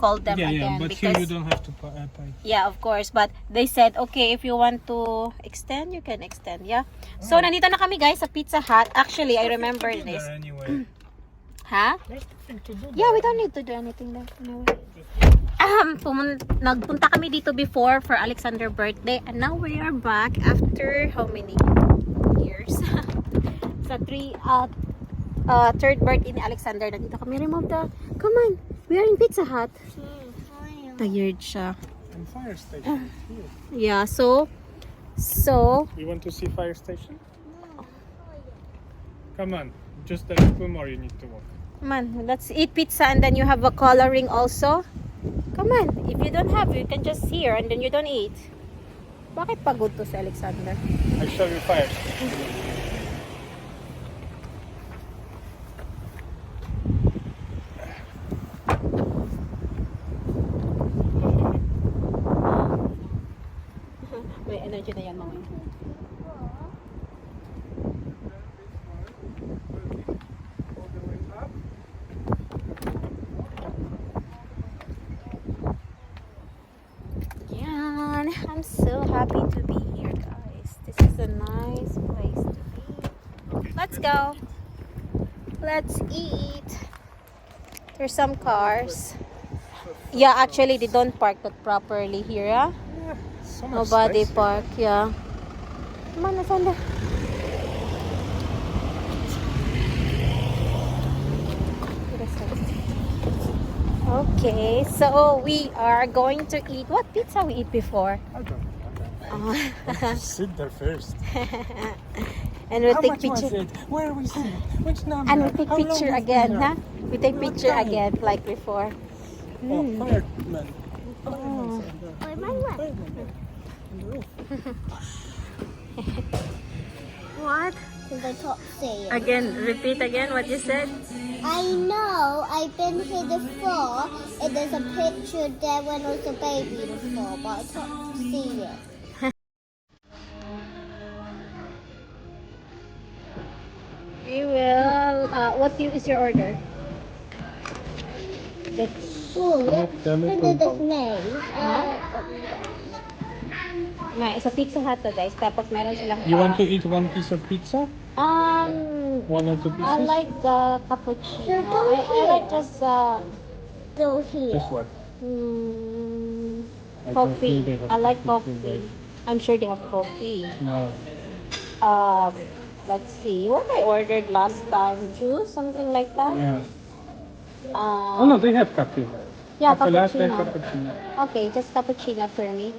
called them yeah, again yeah, but because here you don't have to pa- uh, pay. Yeah, of course. But they said, okay, if you want to extend, you can extend. Yeah. So, Oh. nandito na kami guys sa Pizza Hut. Actually, I remember this. anyway. Ha? Yeah, we don't need to do anything there. No. Um, pumun- nagpunta kami dito before for Alexander birthday and now we are back after how many years? sa three, uh, uh, third birthday ni Alexander. Nandito kami. Remove the, come on. We are in Pizza Hut. Tired siya. And fire station. Here. Yeah, so, so, You want to see fire station? Come on, just a little more you need to walk. Man, let's eat pizza and then you have a coloring also. Come on, if you don't have, you can just hear and then you don't eat. Bakit pagod to si Alexander? I show you fire station. Way I'm so happy to be here guys. This is a nice place to be. Let's go. Let's eat. There's some cars. Yeah, actually they don't park that properly here, ah. Yeah, so much Nobody space. park, yeah. Come on, Alexander. Okay, so we are going to eat. What pizza we eat before? I don't know. Uh, Just sit there first. and we'll How take much was picture. it? Where we sit? Which number? And we take How picture again, huh? We take What picture time? again like before. Oh, Mm. fireman. Oh. Fireman's on the- Fireman What? the top there. Again, repeat again what you said. I know, I've been here before, and there's a picture there when I was a baby before, but I can't see it. We will. Uh, what you, is your order? Oh, Tell me look at to- name. Uh, May sa Pizza Hut to guys. Tapos meron silang. You want to eat one piece of pizza? Um, One or two pieces? I like the cappuccino. So I, I like just uh, still here. Just what? mm, I don't coffee. think they have I like coffee coffee. I'm sure they have coffee. No. Um, let's see. What I ordered last time? Juice, something like that. Yeah. Uh, Oh no, they have coffee. yeah, Cafe latte, cappuccino. cappuccino. Okay, just cappuccino for me.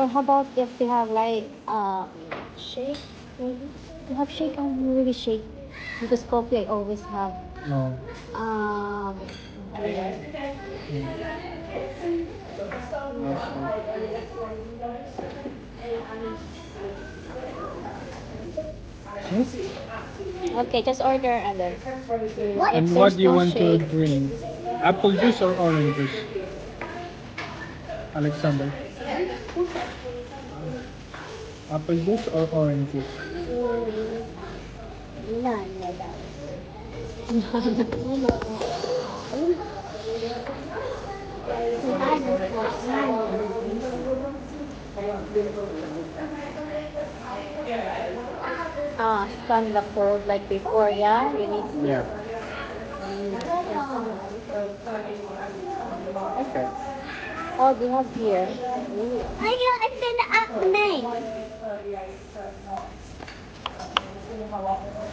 Or how about if they have like uh shake? Maybe they have shake. I don't really shake because coffee I always have. No. Um, Yes. okay, just order and then. What? And what do you no want to shake- drink? Apple juice or orange juice? Alexander. Apple juice or orange juice? None of those. Ah, stand the cold like before, yeah? You need Yeah. Okay. Oh, they have here. I got it's an up name.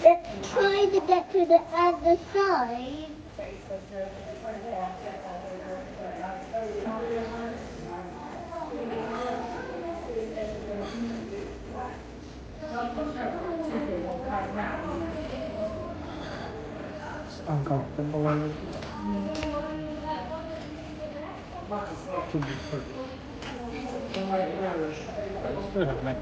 Let's try to get to the other side. It's uncomfortable. Still have like.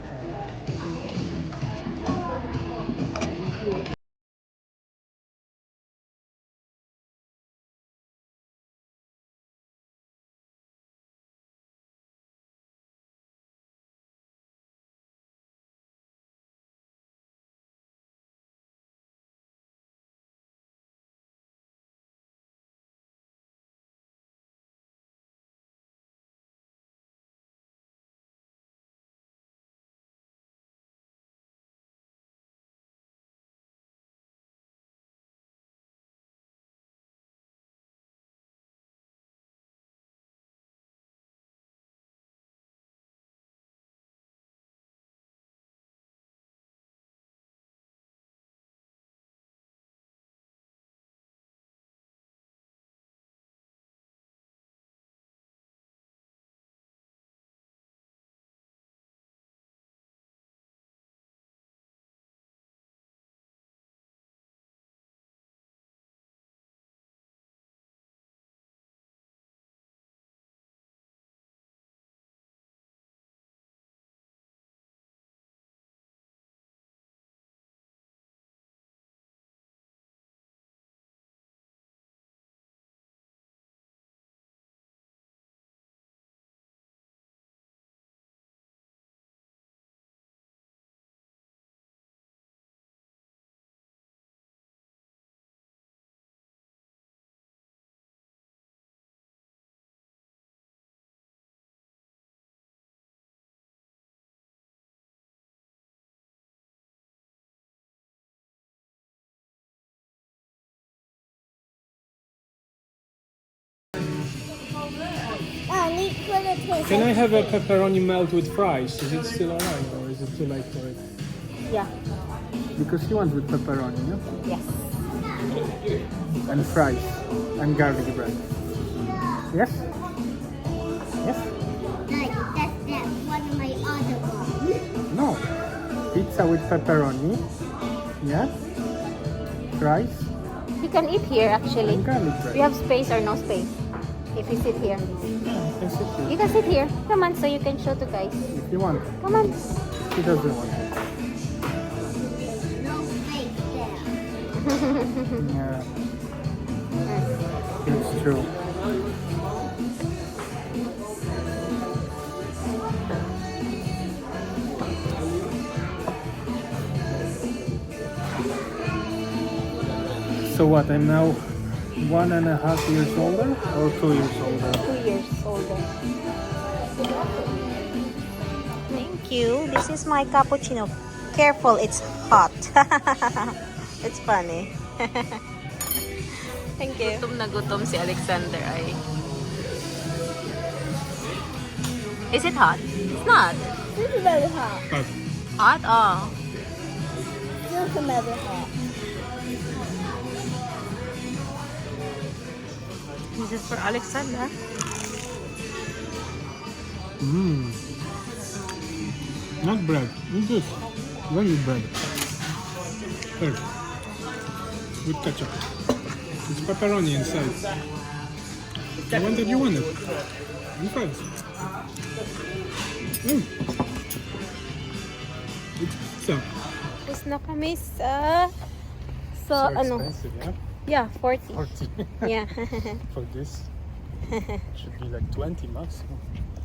Can I have a pepperoni melt with fries? Is it still alive or is it too late for it? Yeah. Because he wants with pepperoni, no? Yes. And fries. And garlic bread. Yes? Yes? Like, that's that one of my other ones. No. Pizza with pepperoni. Yeah? Fries You can eat here actually. and garlic We have space or no space. If you sit here. Yeah, that's it. You can sit here. Come on, so you can show to guys. If you want. Come on. He doesn't want it. No space there. Yeah. That's true. So what? I'm now one and a half years older or two years older? Two years older. Thank you. This is my cappuccino. Careful, it's hot. it's funny. Thank you. Gutom na gutom si Alexander ay. Is it hot? It's not. This is very hot. But Hot? Oh. This is very hot. This is for Alexander. Mmm. Not bread. It's just regular bread. Here. With ketchup. It's pepperoni inside. The one that you wanted. And fries. Mm. It's pizza. Tapos na kami sa... Sa so ano? yeah? Yeah, 40. 40. Yeah. For this. Should be like 20 maximum.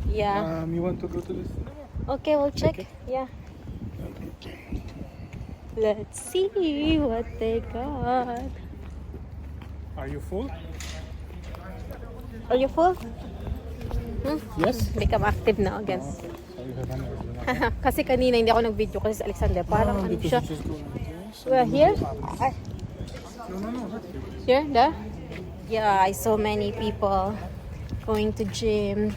Yeah. Um, you want to go to this? Okay, we'll check. Yeah. Let's see what they got. Are you full? Are you full? Hmm? Yes. Become active now again. So you have kasi kanina hindi ako nag-video kasi si Alexander. Parang Ah, ano siya. you just go like this. Well, here? Ah, No, no, no, here. here? There? Yeah, I saw many people going to gym.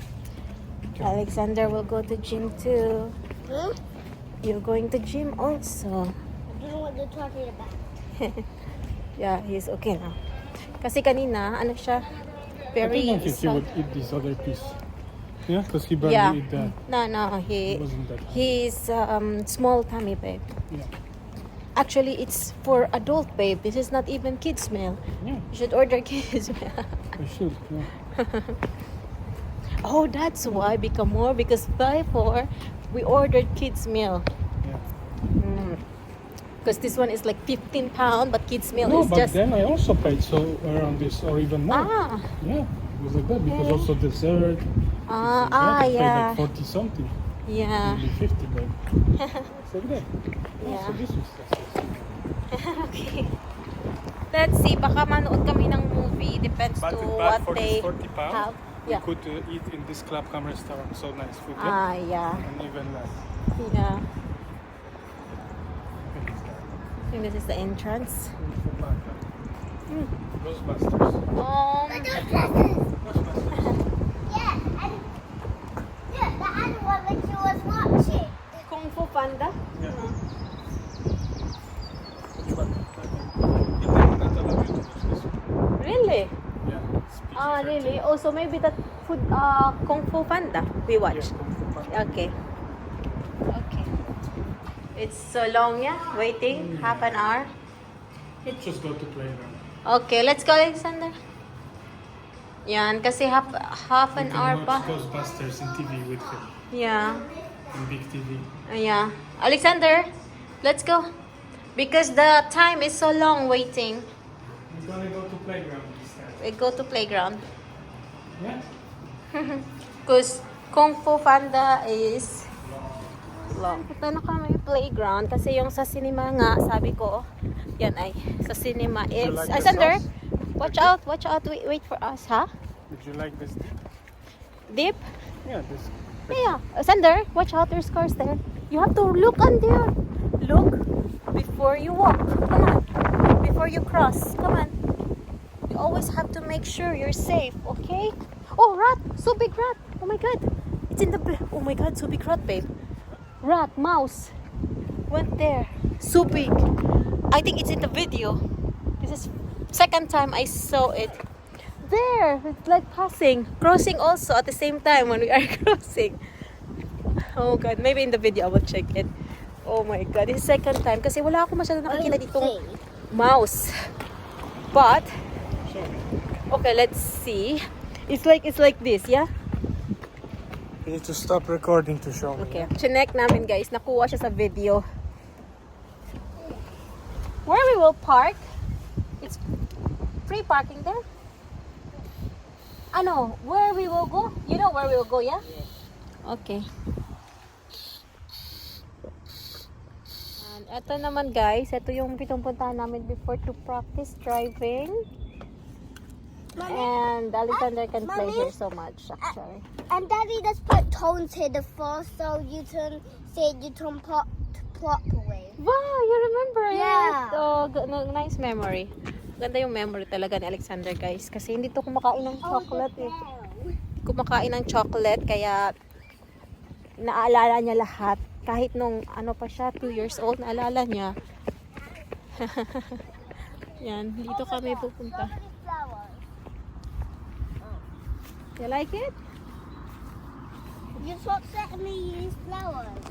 Alexander will go to gym too. Hmm? You're going to gym also. I don't know what you're talking about. Yeah, he's okay now. Kasi kanina, ano siya, I very don't think he would eat this other piece. Yeah, because he barely Yeah. ate that. No, no, It he wasn't that. he's um, small tummy babe. Yeah. Actually, it's for adult babe. This is not even kids meal. Yeah, You should order kids meal. I should. Yeah. oh, that's why become more because before we ordered kids meal. yeah. Because this one is like 15 pound, but kids meal No, is but just then I also paid so around this or even more. ah Yeah, it was like that because Okay. also dessert. ah like ah I paid yeah Like 40 something. yeah Maybe 50, but it's like that. Yeah. So this was okay. Let's see, baka manood kami ng movie. Depends to what they have. We Yeah. could uh, eat in this club cam restaurant. So nice food. Yeah? Ah, yeah. And even less. Yeah. I think this is the entrance. Mm. Ghostbusters. Um, Ghostbusters. Yeah, and yeah, the other one that you was watching. Kung Fu Panda? Yeah. Which one? But I'm not allowed you to watch this one. Really? Yeah. it's Ah, really? Also, maybe that food, uh, Kung Fu Panda we Yeah, watched. Kung Fu Panda. Okay. Okay. It's so long, yeah? Waiting half an hour. Let's just go to playground. Okay, let's go, Alexander. Yan, kasi half, half an can hour watch pa. Ghostbusters in TV with him. Yeah. In big TV. Uh, Yeah. Alexander, let's go. Because the time is so long waiting. We're gonna go to playground this time. We go to playground. Because Kung Fu Panda is long. Punta na kami playground kasi yung sa cinema nga, sabi ko, yan ay, sa cinema is, like Alexander, watch out, watch out, wait, wait for us, ha? Did you like this? Deep? Yeah, this. Yeah, Alexander, watch out, there's cars there. You have to look on there. Look before you walk. Come on. Before you cross. Come on. You always have to make sure you're safe, okay? Oh, rat! So big rat! Oh my god. It's in the. Oh my god, so big rat, babe. Rat, mouse. Went there. So big. I think it's in the video. This is second time I saw it. There, it's like passing, crossing also at the same time when we are crossing. Oh god, maybe in the video I will check it. Oh my god, this is second time kasi wala ako masyado nakikita ditong mouse. But okay, let's see. It's like it's like this, yeah? You need to stop recording to show me. Okay, chinek namin guys. Nakuha siya sa video. Where we will park? It's free parking there? Ano, where we will go? You know where we will go, yeah? Okay. And eto naman guys, ito yung pinupuntahan namin before to practice driving. And Alexander can play Mommy? here so much actually. And Daddy just put tones here first so you can say you can pop properly. Wow, you remember Yeah. it. Oh, nice memory. Ganda yung memory talaga ni Alexander, guys. Kasi hindi to kumakain ng chocolate eh. Hindi kumakain ng chocolate, kaya naalala niya lahat. Kahit nung ano pa siya, 2 years old, naalala niya. Yan, dito kami pupunta. flowers. You like it? You letting me use flowers.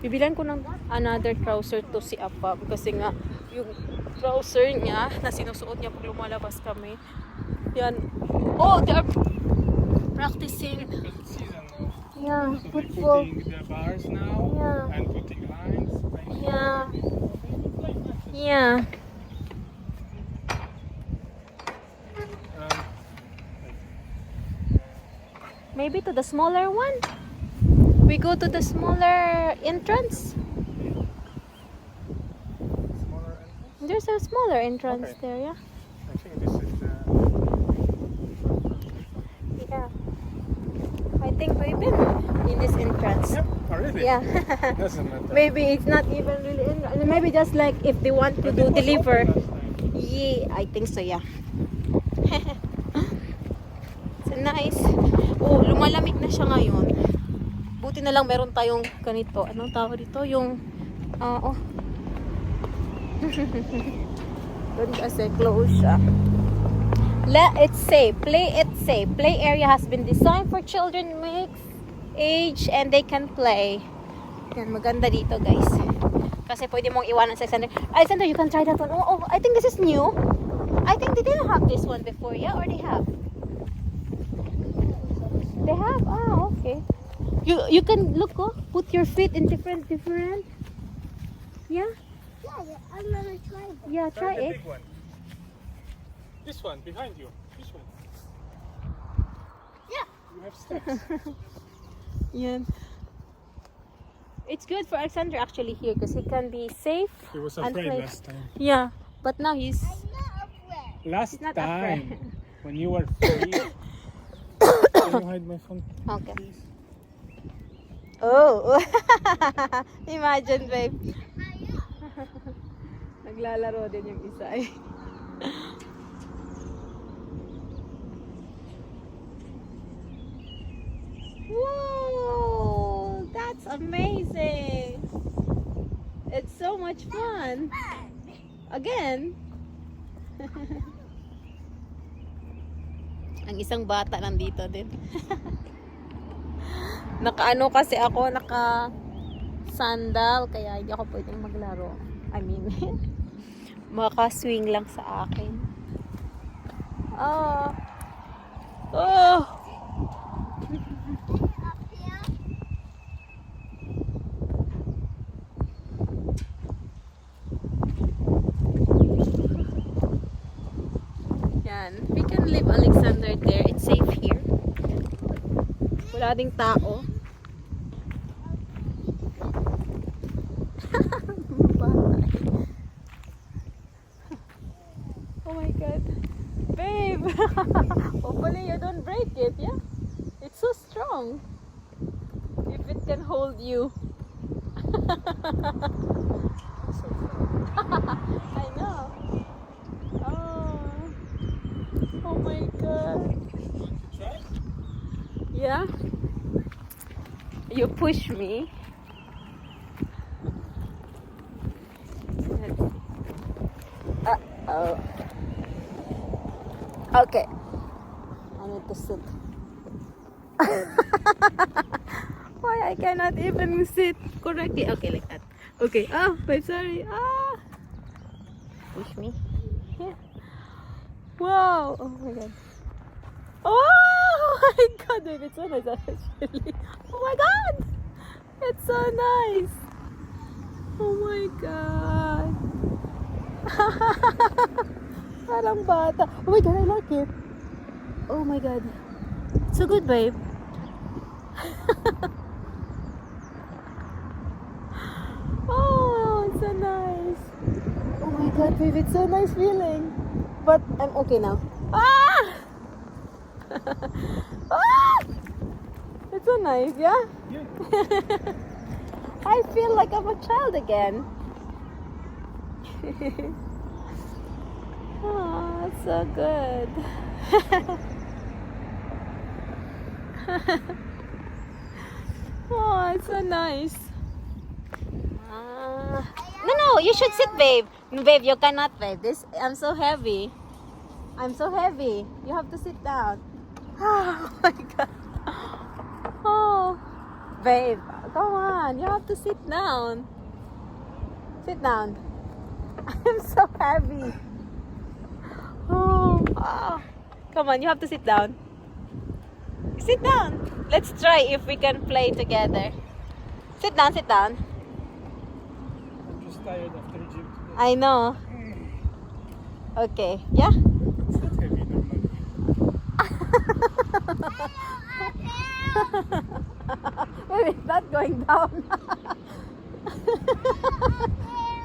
Bibilan ko ng another trouser to si Apa kasi nga yung trouser niya na sinusuot niya pag lumalabas kami. Yan. Oh, they are practicing. Yeah, So football. putting the bars now Yeah. and putting lines. Yeah. Yeah. Maybe to the smaller one. We go to the smaller entrance. smaller entrance. There's a smaller entrance Okay. there, yeah. I think this is the. Yeah. I think we've been in this entrance. Yep, oh, already. Yeah. Doesn't matter. Maybe it's not even really in, maybe just like if they want to But do deliver. open last time. Yeah, I think so, yeah. It's nice. Lumalamig na siya ngayon. Buti na lang meron tayong ganito. Anong tawag dito? Yung, ah, oh. Doon kasi close siya. Let it safe. Play it safe. Play area has been designed for children mix age and they can play. Yan, maganda dito guys. Kasi pwede mong iwanan sa Alexander. Alexander, you can try that one. Oh, oh, I think this is new. I think they didn't have this one before, yeah? Or they have? They have? Ah, okay. You you can look, oh, put your feet in different, different. Yeah? Yeah, yeah, I'm gonna try that. Yeah, Try try the it. big one. This one behind you. This one. Yeah. You have steps. Yeah. It's good for Alexander actually here because he can be safe. he was And afraid play. last time. Yeah, but now he's I'm not afraid. Last He's not time afraid. when you were three. Can you hide my phone? okay. Oh, imagine, babe. Naglalaro din yung isa eh. Whoa, that's amazing. It's so much fun. Again. Ang isang bata nandito din. Nakaano kasi ako, naka sandal, kaya hindi ako pwedeng maglaro. I mean, maka-swing lang sa akin. Ah. Oh. Up here. Yan. We can leave Alexander there. It's safe here. Wala ding tao. Push me. Uh-oh. Okay. I need to sit. Why I cannot even sit correctly? Okay, like that. Okay. Ah, wait, sorry. Ah. Push me. Yeah. Wow. Oh my god. Oh my god, babe, it's so nice actually. Oh my god. It's so nice. Oh my god. Parang bata. Oh my god, I like it. Oh my god. It's so good, babe. oh, it's so nice. Oh my god, babe, it's so nice feeling. But I'm okay now. Ah! ah! It's so nice, yeah? Yeah. I feel like I'm a child again. oh, it's so good. oh, it's so nice. Ah. no, no, you should sit, babe. Babe, you cannot, babe. This, I'm so heavy. I'm so heavy. You have to sit down. Oh my god. Oh, babe, come on. You have to sit down. Sit down. I'm so heavy. Oh, ah. come on. You have to sit down. Sit down. Let's try if we can play together. Sit down. Sit down. I'm just tired after gym today. I know. Okay. Yeah. It's not heavy normally. It's not going down.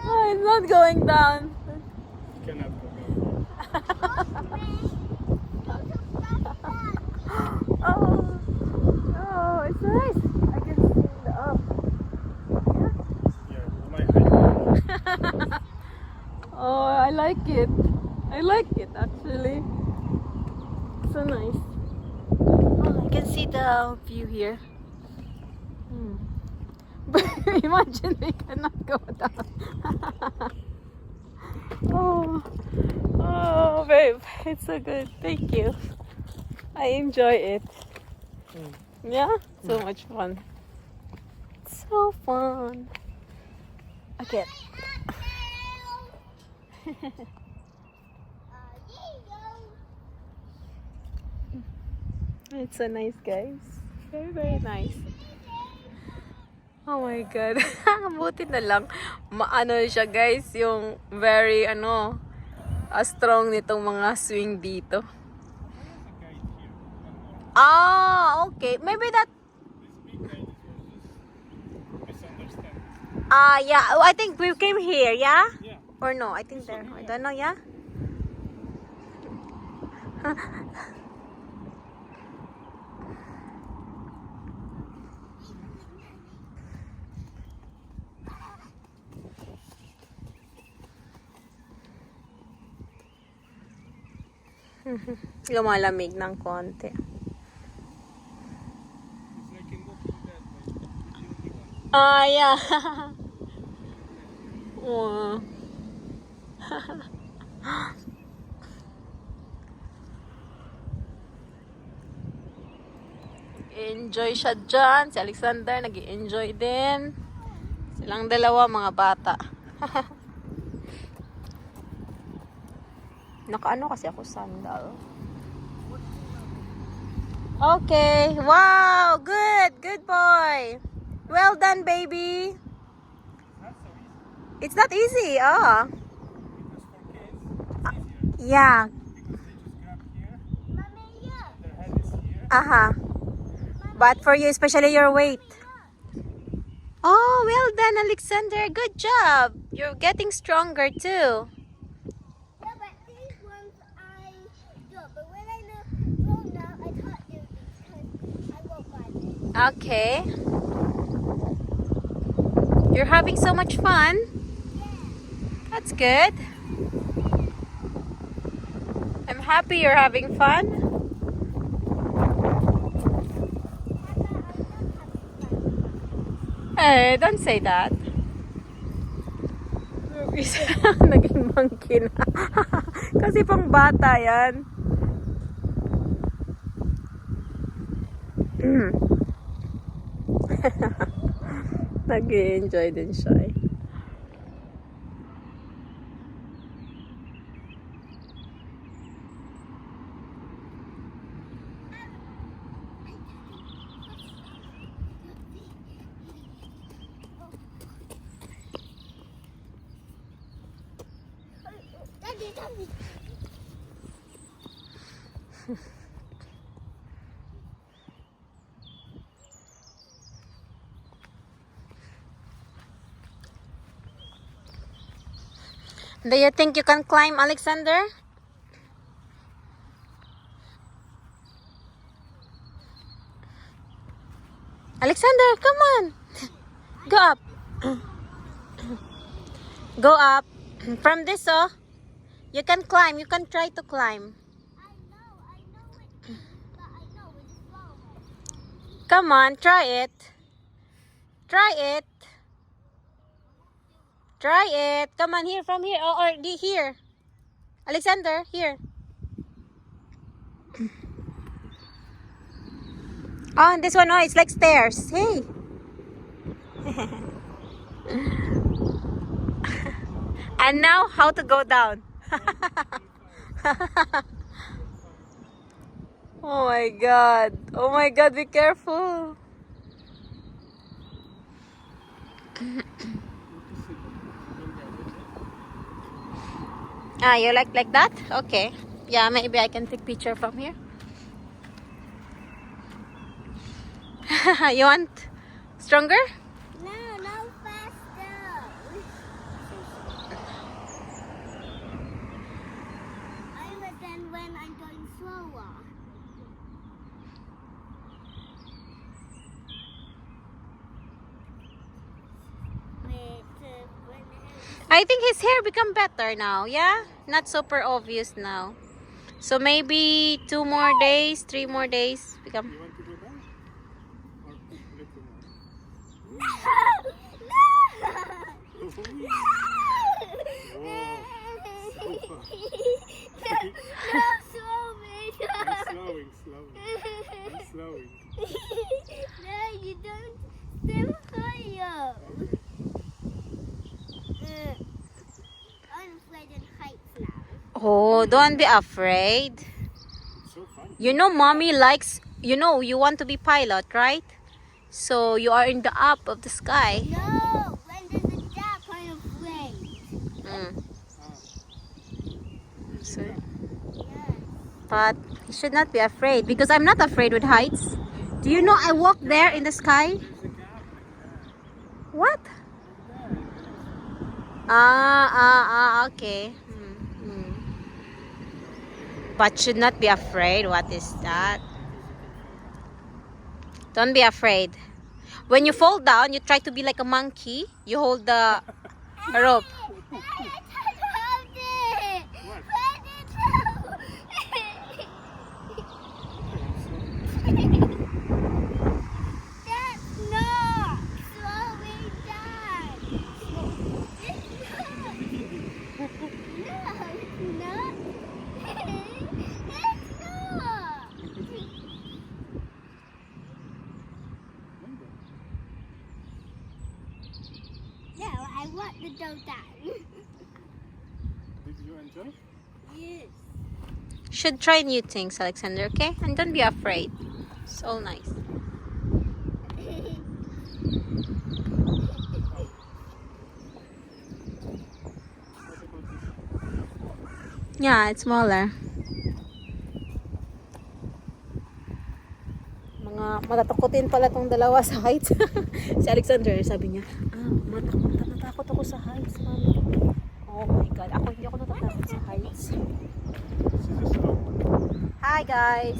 oh, it's not going down. It cannot go down. Oh, oh, it's nice. I can see the up. Yeah. Oh, I like it. I like it actually. So nice. Oh, I can see the view here. Imagine we cannot go down. oh, oh, babe, it's so good. Thank you. I enjoy it. Mm. Yeah, so much fun. So fun. Okay. It's so nice, guys. Very, very nice. Oh my God. Buti na lang. Maano siya, guys. Yung very, ano, ah, strong nitong mga swing dito. Ah, okay. Maybe that, ah, yeah. Oh, I think we came here, yeah? Yeah. Or no? I think there. I don't know, yeah? Lumalamig ng konti. Ah, yeah. Wow. Enjoy siya dyan. Si Alexander nag enjoy din. Silang dalawa mga bata. Nakaano kasi ako sandal. Okay. Wow. Good. Good boy. Well done, baby. It's not easy. Oh. Yeah. Uh-huh. But for you, especially your weight. Oh, well done, Alexander. Good job. You're getting stronger too. Okay. You're having so much fun. That's good. I'm happy you're having fun. Eh, don't say that. Naging monkey na. Kasi pang bata yan. Nag-enjoy din siya eh. Daddy, daddy. Do you think you can climb, Alexander? Alexander, come on. Go up. Go up. From this, oh. You can climb. You can try to climb. Come on, try it. Try it. Try it. Come on, here, from here. Oh, or, or here. Alexander, here. Oh, this one, oh, it's like stairs. Hey. and now, how to go down. oh my god. Oh my god, be careful. Ah, you like like that? Okay. Yeah, maybe I can take picture from here. you want stronger? I think his hair become better now. Yeah, not super obvious now. So maybe two more days, three more days become. You want to go down? Or little more? I'm slowing, slowing. I'm slowing. no, you don't. Still higher. Uh, I'm afraid of heights now. Oh, don't be afraid. So fun. You know, mommy likes. You know, you want to be pilot, right? So you are in the up of the sky. No, when there's a gap, I'm afraid. Mm. So, but you should not be afraid because I'm not afraid with heights. Do you know I walk there in the sky? there's a gap. What? Ah, ah, ah, okay. Hmm, hmm. But should not be afraid. What is that? Don't be afraid. When you fall down, you try to be like a monkey. You hold the rope. Should try new things, Alexander, okay? And don't be afraid. It's all nice. Yeah, it's smaller. Mga matatakotin pala tong dalawa sa heights. si Alexander, sabi niya, ah, matak natatakot ako sa heights, mami. Oh my God, ako hindi ako natatakot sa heights. Hi guys.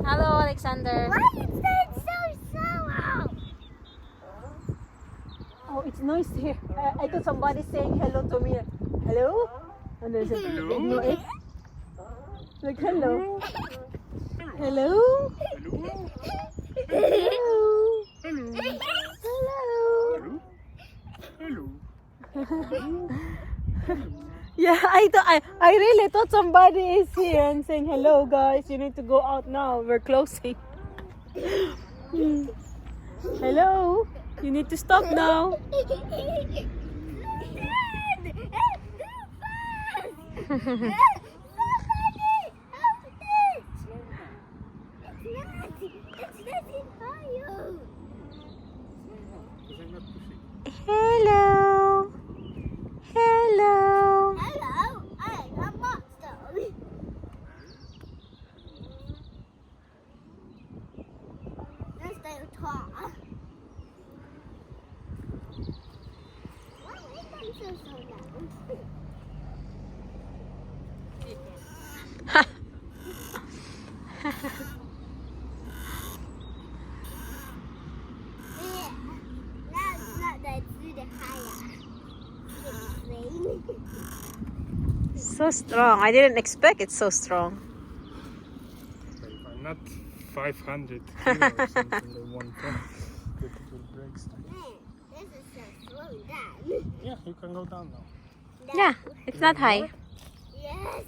Hello Alexander. Why is that so slow? Oh, it's nice here. I, I thought somebody saying hello to me. Hello? And they said, hello? Like. Hello? Hello? Hello? Hello? Hello? Hello? hello. yeah, I thought I, I really thought somebody is here and saying hello guys. You need to go out now. We're closing. Hello. You need to stop now. Hello. Hello, I'm a monster. Let's do talk. Why is them so so loud? Yeah. Now, now that's really higher. It's So strong. I didn't expect it so strong. I'm not 500 kilos or something or one ton. That it will break this is so slow down. Yeah, you can go down now. Yeah, it's not high. Yes.